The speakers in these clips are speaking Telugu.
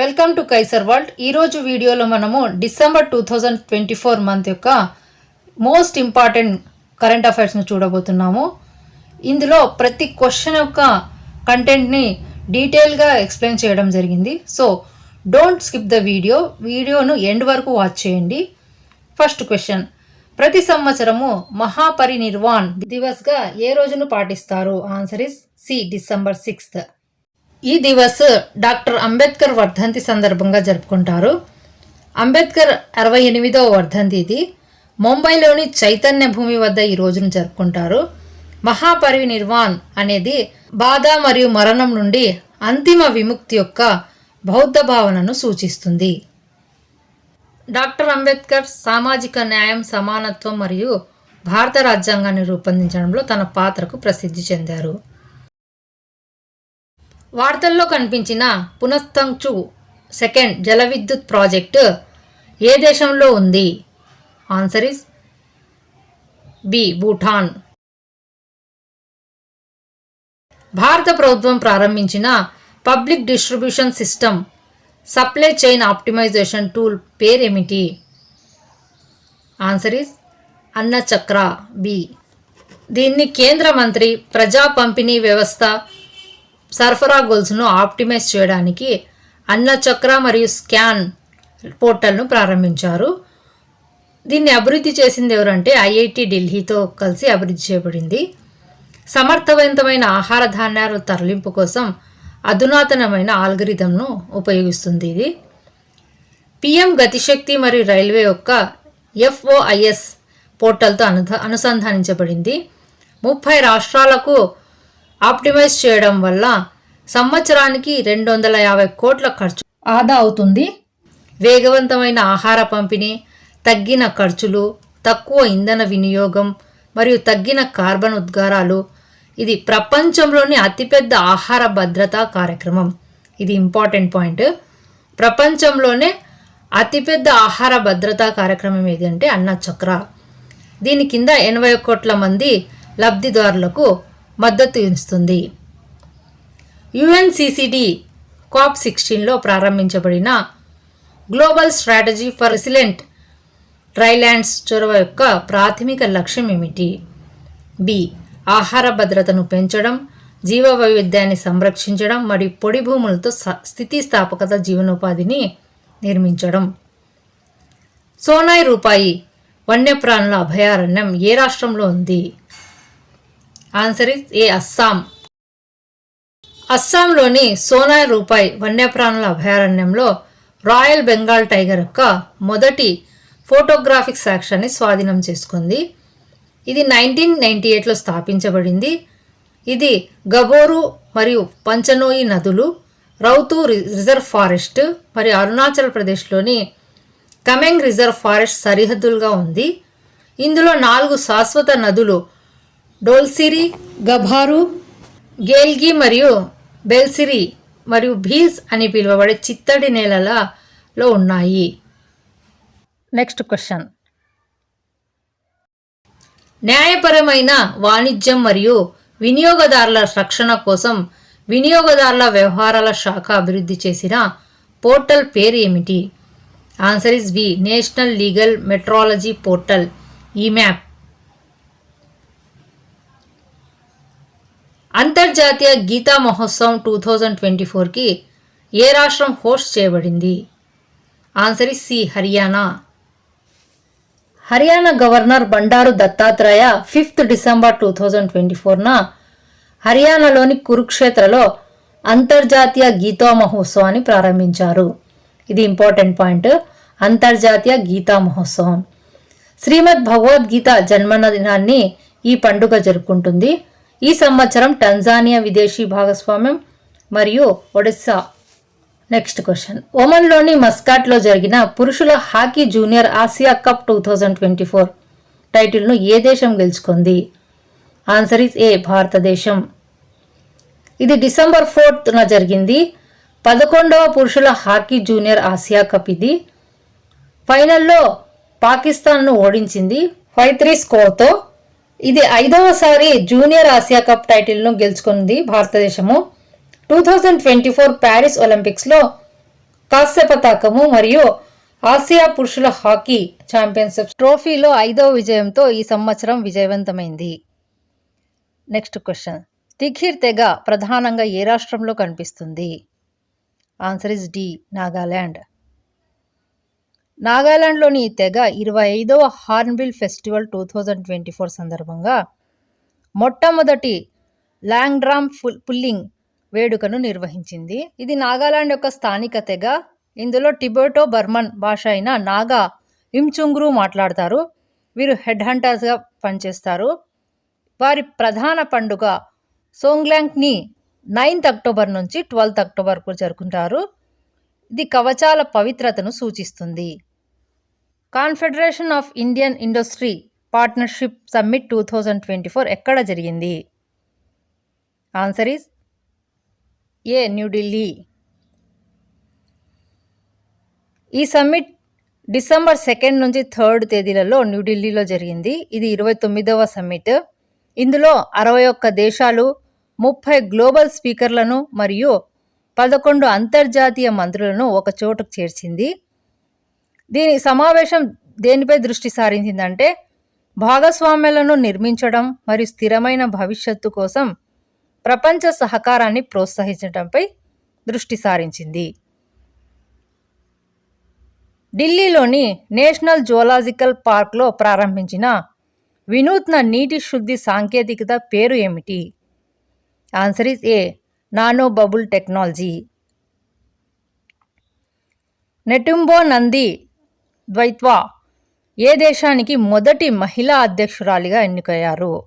వెల్కమ్ టు కైసర్ వరల్డ్ ఈరోజు వీడియోలో మనము December two thousand twenty four month యొక్క మోస్ట్ ఇంపార్టెంట్ కరెంట్ అఫైర్స్ను చూడబోతున్నాము. ఇందులో ప్రతి క్వశ్చన్ యొక్క కంటెంట్ని డీటెయిల్గా ఎక్స్ప్లెయిన్ చేయడం జరిగింది. So don't skip the video వీడియోను ఎండ్ వరకు వాచ్ చేయండి. ఫస్ట్ క్వశ్చన్ ప్రతి సంవత్సరము మహాపరినిర్వాణ్ దివస్గా ఏ రోజును పాటిస్తారు? Answer is C December sixth ఈ దివస్ డాక్టర్ అంబేద్కర్ వర్ధంతి సందర్భంగా జరుపుకుంటారు. అంబేద్కర్ అరవై ఎనిమిదవ వర్ధంతి ఇది. ముంబైలోని చైతన్య భూమి వద్ద ఈ రోజును జరుపుకుంటారు. మహాపరినిర్వాణ్ అనేది బాధ మరియు మరణం నుండి అంతిమ విముక్తి యొక్క బౌద్ధ భావనను సూచిస్తుంది. డాక్టర్ అంబేద్కర్ సామాజిక న్యాయం సమానత్వం మరియు భారత రాజ్యాంగాన్ని రూపొందించడంలో తన పాత్రకు ప్రసిద్ధి చెందారు. వార్తల్లో కనిపించిన పునస్తంచు సెకండ్ జల విద్యుత్ ప్రాజెక్టు ఏ దేశంలో ఉంది? Answer is B Bhutan. భారత ప్రభుత్వం ప్రారంభించిన public distribution system supply chain optimization tool పేరేమిటి? Answer is Annachakra B. దీన్ని కేంద్ర మంత్రి ప్రజా పంపిణీ వ్యవస్థ సరఫరా గోల్స్ను ఆప్టిమైజ్ చేయడానికి అన్నచక్ర మరియు స్కాన్ పోర్టల్ను ప్రారంభించారు. దీన్ని అభివృద్ధి చేసింది ఎవరంటే ఐఐటి ఢిల్లీతో కలిసి అభివృద్ధి చేయబడింది. సమర్థవంతమైన ఆహార ధాన్యాల తరలింపు కోసం అధునాతనమైన ఆల్గరిథంను ఉపయోగిస్తుంది ఇది. పిఎం గతిశక్తి మరియు రైల్వే యొక్క ఎఫ్ఓఐఎస్ పోర్టల్తో అను అనుసంధానించబడింది. ముప్పై రాష్ట్రాలకు ఆప్టిమైజ్ చేయడం వల్ల సంవత్సరానికి రెండు వందల యాభై కోట్ల ఖర్చు ఆదా అవుతుంది. వేగవంతమైన ఆహార పంపిణీ తగ్గిన ఖర్చులు తక్కువ ఇంధన వినియోగం మరియు తగ్గిన కార్బన్ ఉద్గారాలు ఇది ప్రపంచంలోని అతిపెద్ద ఆహార భద్రతా కార్యక్రమం. ఇది ఇంపార్టెంట్ పాయింట్. ప్రపంచంలోనే అతిపెద్ద ఆహార భద్రతా కార్యక్రమం ఏదంటే అన్న చక్ర. దీని కింద ఎనభై కోట్ల మంది లబ్ధిదారులకు మద్దతు ఇస్తుంది. యుఎన్సిసిడి కాప్ సిక్స్టీన్లో ప్రారంభించబడిన global strategy for resilient drylands చొరవ యొక్క ప్రాథమిక లక్ష్యం ఏమిటి? బి. ఆహార భద్రతను పెంచడం జీవ వైవిధ్యాన్ని సంరక్షించడం మరియు పొడి భూములతో స్థితిస్థాపకత జీవనోపాధిని నిర్మించడం. సోనాయ్ రూపాయి వన్యప్రాణుల అభయారణ్యం ఏ రాష్ట్రంలో ఉంది? ఆన్సర్ ఇస్ ఏ అస్సాం అస్సాంలోని సోనాయ్ రూపాయ్ వన్యప్రాణుల అభయారణ్యంలో రాయల్ బెంగాల్ టైగర్ యొక్క మొదటి ఫోటోగ్రాఫిక్ సాక్ష్యాన్ని స్వాధీనం చేసుకుంది. ఇది నైన్టీన్ నైంటీ ఎయిట్లో స్థాపించబడింది. ఇది గబోరు మరియు పంచనోయి నదులు రౌతు రి- రిజర్వ్ ఫారెస్ట్ మరియు అరుణాచల్ ప్రదేశ్లోని కమెంగ్ రిజర్వ్ ఫారెస్ట్ సరిహద్దులుగా ఉంది. ఇందులో నాలుగు శాశ్వత నదులు డోల్సిరి గభారు గేల్గి మరియు బెల్సిరి మరియు భీల్స్ అని పిలువబడే చిత్తడి నేలలలో ఉన్నాయి. నెక్స్ట్ క్వశ్చన్ న్యాయపరమైన వాణిజ్యం మరియు వినియోగదారుల రక్షణ కోసం వినియోగదారుల వ్యవహారాల శాఖ అభివృద్ధి చేసిన పోర్టల్ పేరు ఏమిటి? Answer is B national legal metrology portal ఈ మ్యాప్ అంతర్జాతీయ గీతా మహోత్సవం టూ థౌజండ్ ట్వంటీ ఫోర్కి ఏ రాష్ట్రం హోస్ట్ చేయబడింది? Answer is C Haryana. Haryana governor Bandaru Dattatreya fifth December two thousand twenty ఫోర్న హర్యానాలోని కురుక్షేత్రలో అంతర్జాతీయ గీతా మహోత్సవాన్ని ప్రారంభించారు. ఇది ఇంపార్టెంట్ పాయింట్. అంతర్జాతీయ గీతా మహోత్సవం. శ్రీమద్ భగవద్గీత జన్మదినాన్ని ఈ పండుగ జరుపుకుంటుంది. ఈ సంవత్సరం టంజానియా విదేశీ భాగస్వామ్యం మరియు ఒడిస్సా. Next question. ఒమన్లోని మస్కాట్లో జరిగిన పురుషుల hockey junior Asia cup two thousand twenty four టైటిల్ను ఏ దేశం గెలుచుకుంది? ఆన్సర్ ఇస్ ఏ భారతదేశం. ఇది డిసెంబర్ ఫోర్త్న జరిగింది. పదకొండవ పురుషుల హాకీ జూనియర్ ఆసియా కప్ ఇది. ఫైనల్లో పాకిస్తాన్ను ఓడించింది. ఫైవ్ త్రీ స్కోర్తో ఇది ఐదవసారి జూనియర్ ఆసియా కప్ టైటిల్ను గెలుచుకుంది భారతదేశము. Two thousand twenty four Paris ఒలింపిక్స్లో కాంస్య పతాకము మరియు ఆసియా పురుషుల హాకీ ఛాంపియన్షిప్ ట్రోఫీలో ఐదవ విజయంతో ఈ సంవత్సరం విజయవంతమైంది. Next question. తిఖిర్ తెగ ప్రధానంగా ఏ రాష్ట్రంలో కనిపిస్తుంది? ఆన్సర్ ఇస్ డి నాగాల్యాండ్ నాగాలాండ్లోని ఈ తెగ ఇరవై ఐదవ hornbill festival two thousand twenty four సందర్భంగా మొట్టమొదటి లాంగ్డ్రామ్ ఫుల్ పుల్లింగ్ వేడుకను నిర్వహించింది. ఇది నాగాలాండ్ యొక్క స్థానిక తెగ. ఇందులో టిబోటో బర్మన్ భాష అయిన నాగా ఇంచుంగ్రు మాట్లాడతారు. వీరు హెడ్ హంటర్స్గా పనిచేస్తారు. వారి ప్రధాన పండుగ సోంగ్లాంగ్ని నైన్త్ అక్టోబర్ నుంచి ట్వెల్త్ అక్టోబర్కు జరుపుకుంటారు. ఇది కవచాల పవిత్రతను సూచిస్తుంది. Confederation of Indian industry partnership summit two thousand twenty four ఎక్కడ జరిగింది? ఆన్సర్ ఈస్ ఏ న్యూఢిల్లీ ఈ సమ్మిట్ డిసెంబర్ సెకండ్ నుంచి థర్డ్ తేదీలలో న్యూఢిల్లీలో జరిగింది. ఇది ఇరవై తొమ్మిదవ సమ్మిట్. ఇందులో అరవై ఒక్క దేశాలు ముప్పై గ్లోబల్ స్పీకర్లను మరియు పదకొండు అంతర్జాతీయ మంత్రులను ఒక చోటుకు చేర్చింది. దీని సమావేశం దేనిపై దృష్టి సారించిందంటే భాగస్వామ్యాలను నిర్మించడం మరియు స్థిరమైన భవిష్యత్తు కోసం ప్రపంచ సహకారాన్ని ప్రోత్సహించడంపై దృష్టి సారించింది. ఢిల్లీలోని నేషనల్ జువలాజికల్ పార్క్లో ప్రారంభించిన వినూత్న నీటి శుద్ధి సాంకేతికత పేరు ఏమిటి? Answer is A nano bubble technology. Netumbo Nandi Ndaitwah. ఏ దేశానికి మొదటి మహిళా అధ్యక్షురాలిగా ఎన్నికయ్యారు?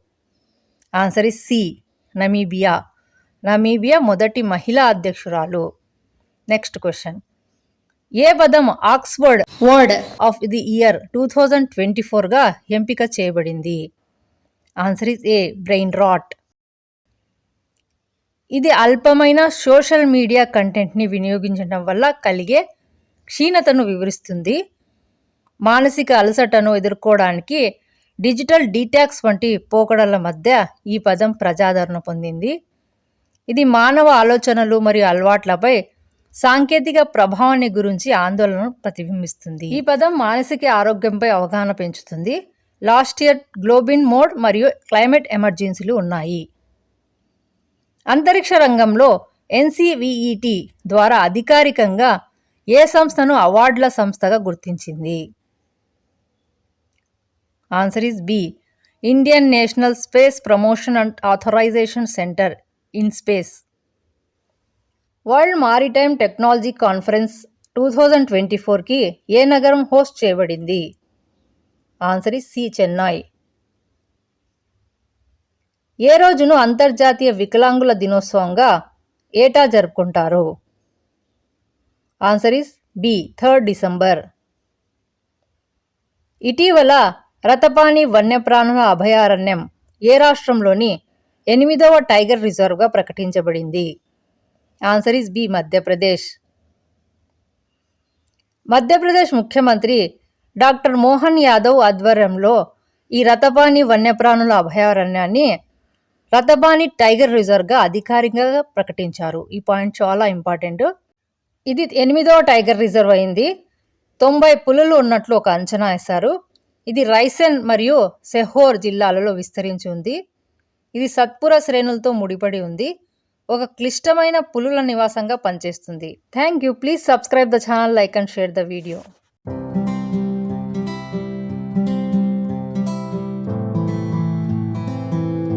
Answer is C Namibia. Namibia మొదటి మహిళా అధ్యక్షురాలు. Next question. ఏ పదం Oxford word of the year two thousand twenty ఫోర్గా ఎంపిక చేయబడింది? Answer is A brain rot. ఇది అల్పమైన సోషల్ మీడియా కంటెంట్ని వినియోగించడం వల్ల కలిగే క్షీణతను వివరిస్తుంది. మానసిక అలసటను ఎదుర్కోవడానికి డిజిటల్ డీటాక్స్ వంటి పోకడల మధ్య ఈ పదం ప్రజాదరణ పొందింది. ఇది మానవ ఆలోచనలు మరియు అలవాట్లపై సాంకేతిక ప్రభావాన్ని గురించి ఆందోళనను ప్రతిబింబిస్తుంది. ఈ పదం మానసిక ఆరోగ్యంపై అవగాహన పెంచుతుంది. లాస్ట్ ఇయర్ గ్లోబిన్ మోడ్ మరియు క్లైమేట్ ఎమర్జెన్సీలు ఉన్నాయి. అంతరిక్ష రంగంలో ఎన్సివిఈటి ద్వారా అధికారికంగా ఏ సంస్థను అవార్డుల సంస్థగా గుర్తించింది? Answer is B Indian national space promotion and authorisation centre in space world maritime technology conference two thousand twenty ఫోర్కి ఏ నగరం హోస్ట్ చేయబడింది? ఆన్సర్ ఈజ్ సి చెన్నై ఏ రోజును అంతర్జాతీయ వికలాంగుల దినోత్సవంగా ఏటా జరుపుకుంటారు? Answer is B third December ఇటీవల రతపాని వన్యప్రాణుల అభయారణ్యం ఏ రాష్ట్రంలోని ఎనిమిదవ టైగర్ రిజర్వ్గా ప్రకటించబడింది? Answer is B Madhya Pradesh. Madhya Pradesh ముఖ్యమంత్రి డాక్టర్ మోహన్ యాదవ్ ఆధ్వర్యంలో ఈ రతపాణి వన్యప్రాణుల అభయారణ్యాన్ని రతబాని టైగర్ రిజర్వ్గా అధికారికంగా ప్రకటించారు. ఈ పాయింట్ చాలా ఇంపార్టెంట్. ఇది ఎనిమిదవ టైగర్ రిజర్వ్ అయింది. తొంభై పులులు ఉన్నట్లు ఒక అంచనా వేశారు. ఇది రైసెన్ మరియు సెహోర్ జిల్లాలలో విస్తరించి ఉంది. ఇది సత్పుర శ్రేణులతో ముడిపడి ఉంది. ఒక క్లిష్టమైన పులుల నివాసంగా పనిచేస్తుంది. Thank you please subscribe the channel like and share the video